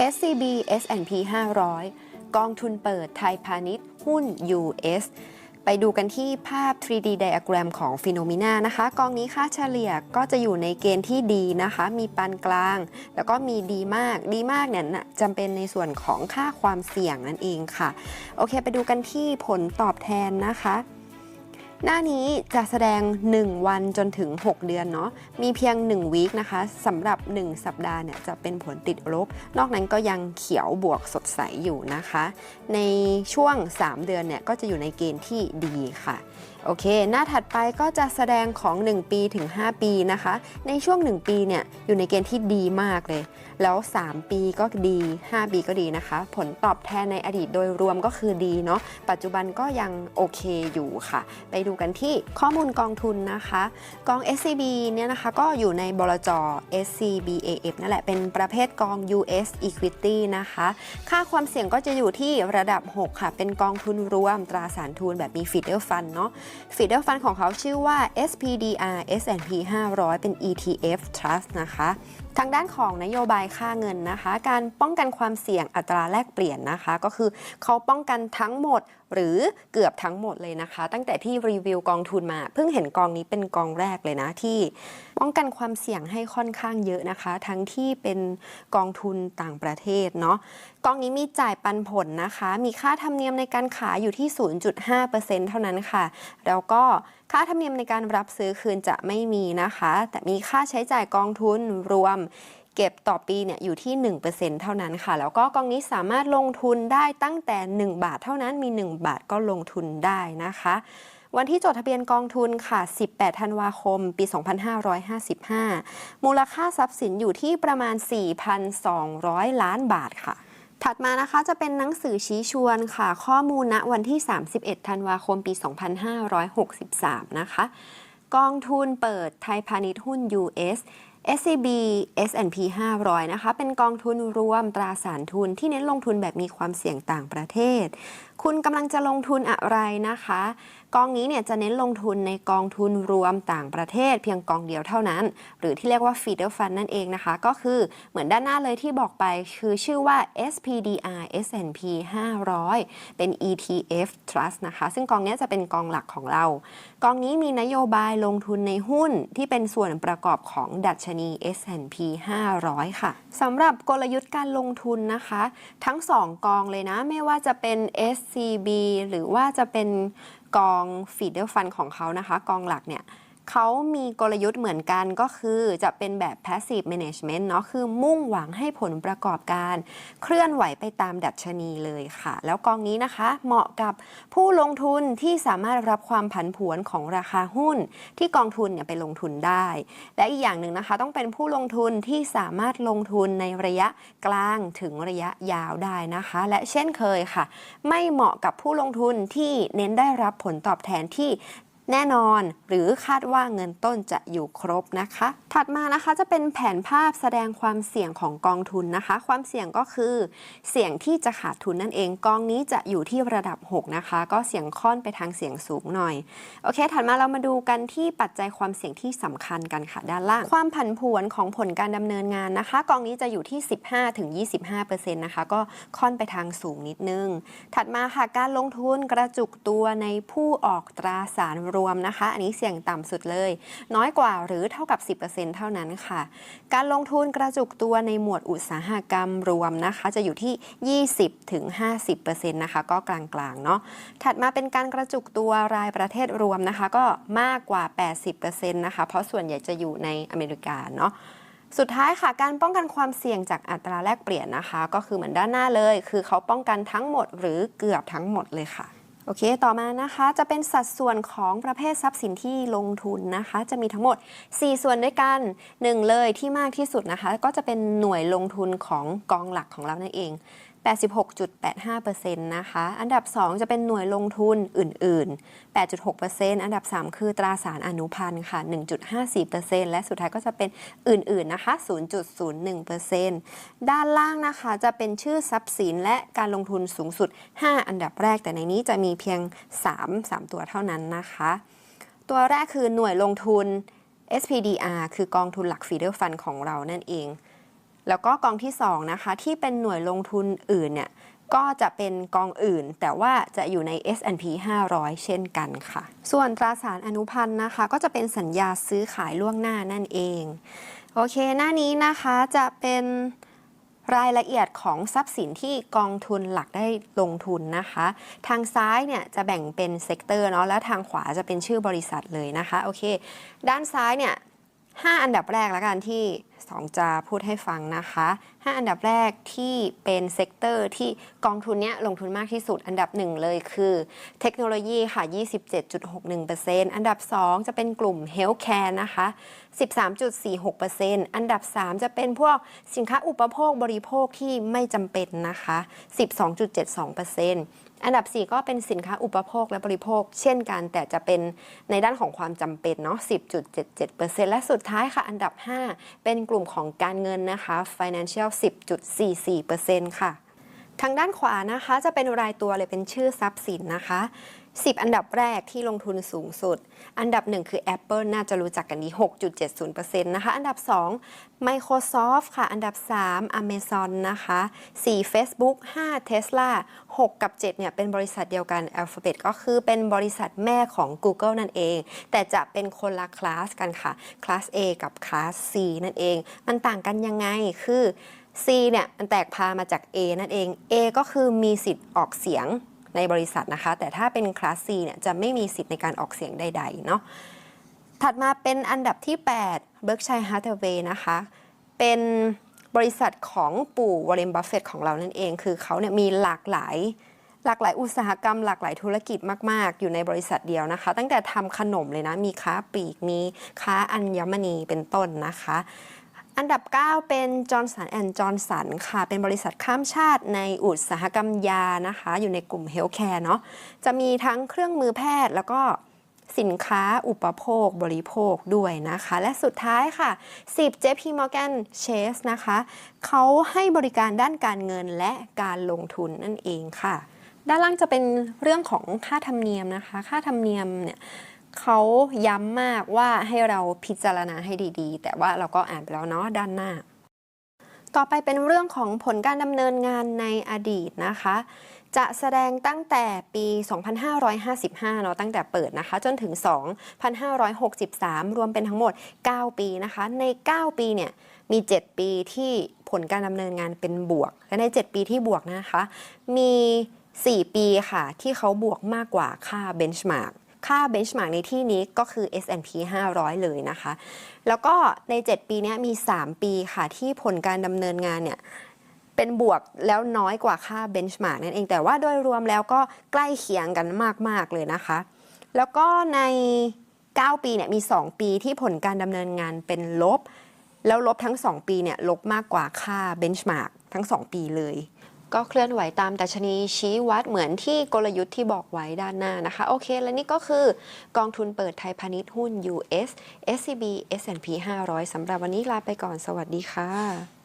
SCB S&P 500 กองทุนเปิดไทยพาณิชย์ หุ้น US ไปดูกันที่ภาพ 3D diagram ของฟิโนมินานะคะ กองนี้ค่าเฉลี่ยก็จะอยู่ในเกณฑ์ที่ดีนะคะ มีปานกลาง แล้วก็มีดีมาก ดีมากเนี่ยจำเป็นในส่วนของค่าความเสี่ยงนั่นเองค่ะ โอเค ไปดูกันที่ผลตอบแทนนะคะ หน้านี้จะแสดง 1 วันจนถึง 6 เดือนเนาะมีเพียง1วีคนะคะสำหรับ 1 สัปดาห์เนี่ยจะเป็นผลติดลบ นอกนั้นก็ยังเขียวบวกสดใสอยู่นะคะ ในช่วง 3 เดือนเนี่ยก็จะอยู่ในเกณฑ์ที่ดีค่ะโอเค หน้าถัดไปก็จะแสดงของ 1 ปีถึง 5 ปีนะคะ ในช่วง 1 ปีเนี่ยอยู่ในเกณฑ์ที่ดีมากเลย แล้ว 3 ปีก็ดี 5 ปีก็ดีนะคะ ผลตอบแทนในอดีตโดยรวมก็คือดีเนาะปัจจุบันก็ยังโอเคอยู่ค่ะ ไปดูกันที่ข้อมูลกองทุนนะคะ กอง SCB เนี่ยนะคะก็อยู่ในบลจ SCBAF นั่นแหละเป็นประเภทกอง US Equity นะคะ ค่าความเสี่ยงก็จะอยู่ที่ระดับ 6 ค่ะ เป็นกองทุนรวมตราสารทุนแบบมี feeder fund เนาะ feeder fund ของเขาชื่อว่า SPDR S&P 500 เป็น ETF Trust นะคะ ทางด้านของนโยบายค่าเงินนะคะ การป้องกันความเสี่ยงอัตราแลกเปลี่ยนนะคะ ก็คือเขาป้องกันทั้งหมดหรือเกือบทั้งหมดเลยนะคะ ตั้งแต่ที่รีวิวกองทุนมาเพิ่งเห็นกองนี้เป็นกองแรกเลยนะที่ ป้องกันความเสี่ยงให้ค่อนข้างเยอะนะคะ ทั้งที่เป็นกองทุนต่างประเทศเนาะกองนี้มีจ่ายปันผลนะคะ มีค่าธรรมเนียมในการขายอยู่ที่ 0.5%เท่านั้นค่ะ แล้วก็ค่าธรรมเนียมในการรับซื้อคืนจะไม่มีนะคะ แต่มีค่าใช้จ่ายกองทุนรวมเก็บต่อปีเนี่ยอยู่ที่ 1%เท่านั้นค่ะ แล้วก็กองนี้สามารถลงทุนได้ตั้งแต่ 1 บาทเท่านั้นมี 1 บาทก็ลงทุนได้นะคะ วันที่จดทะเบียนกองทุนค่ะ 18 ธันวาคม ปี 2555 มูลค่าทรัพย์สินอยู่ที่ประมาณ 4,200 ล้านบาทค่ะถัดมานะคะจะเป็นหนังสือชี้ชวนค่ะ ข้อมูลณวันที่ 31 ธันวาคมปี 2563 นะคะ กองทุนเปิดไทยพาณิชย์หุ้น US SCB S&P 500 นะคะ เป็นกองทุนรวมตราสารทุนที่เน้นลงทุนแบบมีความเสี่ยงต่างประเทศ คุณกำลังจะลงทุนอะไรนะคะ กองนี้เนี่ยจะเน้นลงทุนในกองทุนรวมต่างประเทศเพียงกองเดียวเท่านั้น หรือที่เรียกว่า feeder fund นั่นเองนะคะ ก็คือเหมือนด้านหน้าเลยที่บอกไปคือชื่อว่า SPDR S&P 500 เป็น ETF Trust นะคะ ซึ่งกองนี้จะเป็นกองหลักของเรา กองนี้มีนโยบายลงทุนในหุ้นที่เป็นส่วนประกอบของดัชนี S&P 500 ค่ะสำหรับกลยุทธ์การลงทุนนะคะ ทั้ง 2 กองเลยนะไม่ว่าจะเป็น S SCB หรือว่าจะเป็นกองฟีดเดอร์ฟันของเขานะคะ กองหลักเนี่ย เขามีกลยุทธ์เหมือนกันก็คือจะเป็นแบบ passive management เนาะคือมุ่งหวังให้ผลประกอบการ เคลื่อนไหวไปตามดัชนีเลยค่ะ แล้วกองนี้นะคะ เหมาะกับผู้ลงทุนที่สามารถรับความผันผวนของราคาหุ้น ที่กองทุนเนี่ยไปลงทุนได้ และอีกอย่างหนึ่งนะคะ ต้องเป็นผู้ลงทุนที่สามารถลงทุนในระยะกลางถึงระยะยาวได้นะคะ และเช่นเคยค่ะ ไม่เหมาะกับผู้ลงทุนที่เน้นได้รับผลตอบแทนที่ แน่นอน หรือคาดว่าเงินต้นจะอยู่ครบนะคะ ถัดมานะคะจะเป็นแผนภาพแสดงความเสี่ยงของกองทุนนะคะ ความเสี่ยงก็คือ เสี่ยงที่จะขาดทุนนั่นเอง กองนี้จะอยู่ที่ระดับ 6 นะคะ ก็เสี่ยงค่อนไปทางเสี่ยงสูงหน่อย โอเค ถัดมาเรามาดูกันที่ปัจจัยความเสี่ยงที่สำคัญกันค่ะด้านล่าง ความผันผวนของผลการดำเนินงานนะคะ กองนี้จะอยู่ที่ 15-25%นะคะ ก็ค่อนไปทางสูงนิดนึง ถัดมาค่ะการลงทุนกระจุกตัวในผู้ออกตราสารรวมนะคะ อันนี้เสี่ยงต่ำสุดเลย น้อยกว่าหรือเท่ากับ 10%เท่านั้นค่ะ การลงทุนกระจุกตัวในหมวดอุตสาหกรรมรวมนะคะ จะอยู่ที่ 20-50%นะคะก็กลางๆเนาะถัดมาเป็นการกระจุกตัวรายประเทศรวมนะคะ ก็มากกว่า 80%นะคะ เพราะส่วนใหญ่จะอยู่ในอเมริกาเนาะสุดท้ายค่ะการป้องกันความเสี่ยงจากอัตราแลกเปลี่ยนนะคะ ก็คือเหมือนด้านหน้าเลย คือเขาป้องกันทั้งหมดหรือเกือบทั้งหมดเลยค่ะ อเค ต่อมานะคะจะเป็นสัดส่วนของประเภททรัพย์สินที่ลงทุนนะคะ จะมีทั้งหมด 4 ส่วนด้วยกัน 1 เลยที่มากที่สุดนะคะ ก็จะเป็นหน่วยลงทุนของกองหลักของเรานั่นเอง86.85%นะคะ อันดับ 2 จะเป็นหน่วยลงทุนอื่น ๆ 8.6%อันดับ 3 คือตราสารอนุพันธ์ค่ะ 1.54%และสุดท้ายก็จะเป็นอื่น ๆ นะคะ 0.01%ด้านล่างนะคะจะเป็นชื่อทรัพย์สินและการลงทุนสูงสุด 5 อันดับแรก แต่ในนี้จะมีเพียง 3 3 ตัวเท่านั้นนะคะ ตัวแรกคือหน่วยลงทุน SPDR คือกองทุนหลัก feeder fund ของเรานั่นเอง แล้วก็กองที่2นะคะที่เป็นหน่วยลงทุนอื่นเนี่ยก็จะเป็นกองอื่น แต่ว่าจะอยู่ใน S&P 500 เช่นกันค่ะ ส่วนตราสารอนุพันธ์นะคะ ก็จะเป็นสัญญาซื้อขายล่วงหน้านั่นเอง โอเค หน้านี้นะคะจะเป็นรายละเอียดของทรัพย์สินที่กองทุนหลักได้ลงทุนนะคะ ทางซ้ายเนี่ยจะแบ่งเป็นเซกเตอร์เนาะแล้วทางขวาจะเป็นชื่อบริษัทเลยนะคะโอเค ด้านซ้ายเนี่ย 5 อันดับแรกแล้วกันที่2จะพูดให้ฟังนะคะ 5 อันดับแรกที่เป็นเซกเตอร์ที่กองทุนเนี้ยลงทุนมากที่สุดอันดับ1เลยคือเทคโนโลยีค่ะ 27.61%อันดับ 2 จะเป็นกลุ่ม Healthcare นะคะ 13.46%อันดับ 3 จะเป็นพวกสินค้าอุปโภคบริโภคที่ไม่จำเป็นนะคะ 12.72% อันดับ 4 ก็เป็นสินค้าอุปโภคและบริโภค เช่นกันแต่จะเป็นในด้านของความจำเป็นเนาะ 10.77%และสุดท้ายค่ะ อันดับ 5 เป็นกลุ่มของการเงินนะคะ financial 10.44%ค่ะ ทางด้านขวานะคะจะเป็นรายตัวเลยเป็นชื่อทรัพย์สินนะคะ 10 อันดับแรกที่ลงทุนสูงสุด อันดับ 1 คือ Apple น่าจะรู้จักกันดี 6.70%นะคะ อันดับ 2 Microsoft ค่ะ อันดับ 3 Amazon นะคะ 4 Facebook 5 Tesla 6 กับ 7 เนี่ยเป็นบริษัทเดียวกัน Alphabet ก็คือเป็นบริษัทแม่ของ Google นั่นเอง แต่จะเป็นคนละคลาสกันค่ะ คลาส A กับคลาส C นั่นเอง มันต่างกันยังไงคือ C เนี่ยมันแตกพามาจาก A นั่นเอง A ก็คือมีสิทธิ์ออกเสียง ในบริษัทนะคะ แต่ถ้าเป็นคลาส C เนี่ยจะไม่มีสิทธิ์ในการออกเสียงใดๆเนาะถัดมาเป็นอันดับที่ 8 Berkshire Hathaway นะคะ เป็นบริษัทของปู่วอร์เรนบัฟเฟตของเรานั่นเอง คือเขาเนี่ยมีหลากหลายหลากหลายอุตสาหกรรม หลากหลายธุรกิจมาก ๆ อยู่ในบริษัทเดียวนะคะ ตั้งแต่ทำขนมเลยนะ มีค้าปลีก มีค้าอัญมณีเป็นต้นนะคะ อันดับ 9 เป็นจอร์นสันแอนด์จอร์นสันค่ะ เป็นบริษัทข้ามชาติในอุตสาหกรรมยานะคะ อยู่ในกลุ่มเฮลท์แคร์เนาะ จะมีทั้งเครื่องมือแพทย์แล้วก็สินค้าอุปโภคบริโภคด้วยนะคะ และสุดท้ายค่ะ 10 JP Morgan Chase นะคะ เขาให้บริการด้านการเงินและการลงทุนนั่นเองค่ะ ด้านล่างจะเป็นเรื่องของค่าธรรมเนียมนะคะ ค่าธรรมเนียมเนี่ย เขาย้ำมากว่าให้เราพิจารณาให้ดีๆ แต่ว่าเราก็อ่านไปแล้วเนาะด้านหน้า ต่อไปเป็นเรื่องของผลการดำเนินงานในอดีตนะคะ จะแสดงตั้งแต่ปี 2555 เนาะตั้งแต่เปิดนะคะ จนถึง 2563 รวมเป็นทั้งหมด 9 ปีนะคะ ใน 9 ปีเนี่ยมี 7 ปีที่ผลการดำเนินงานเป็นบวก และใน 7 ปีที่บวกนะคะ มี 4 ปีค่ะที่เขาบวกมากกว่าค่าเบนช์มาร์ก ค่าเบนช์มาร์กในที่นี้ก็คือ S&P 500 เลยนะคะ แล้วก็ใน 7 ปีนี้มี 3 ปีค่ะที่ผลการดำเนินงานเนี่ยเป็นบวกแล้วน้อยกว่าค่าเบนช์มาร์กนั่นเอง แต่ว่าโดยรวมแล้วก็ใกล้เคียงกันมาก ๆ เลยนะคะ แล้วก็ใน 9 ปีเนี่ยมี 2 ปีที่ผลการดำเนินงานเป็นลบ แล้วลบทั้ง 2 ปีเนี่ยลบมากกว่าค่าเบนช์มาร์กทั้ง 2 ปีเลย ก็เคลื่อนไหวตามดัชนีชี้วัดเหมือนที่กลยุทธ์ที่บอกไว้ด้านหน้านะคะ โอเค และนี่ก็คือกองทุนเปิดไทยพาณิชย์หุ้น US SCB S&P 500สำหรับวันนี้ลาไปก่อนสวัสดีค่ะ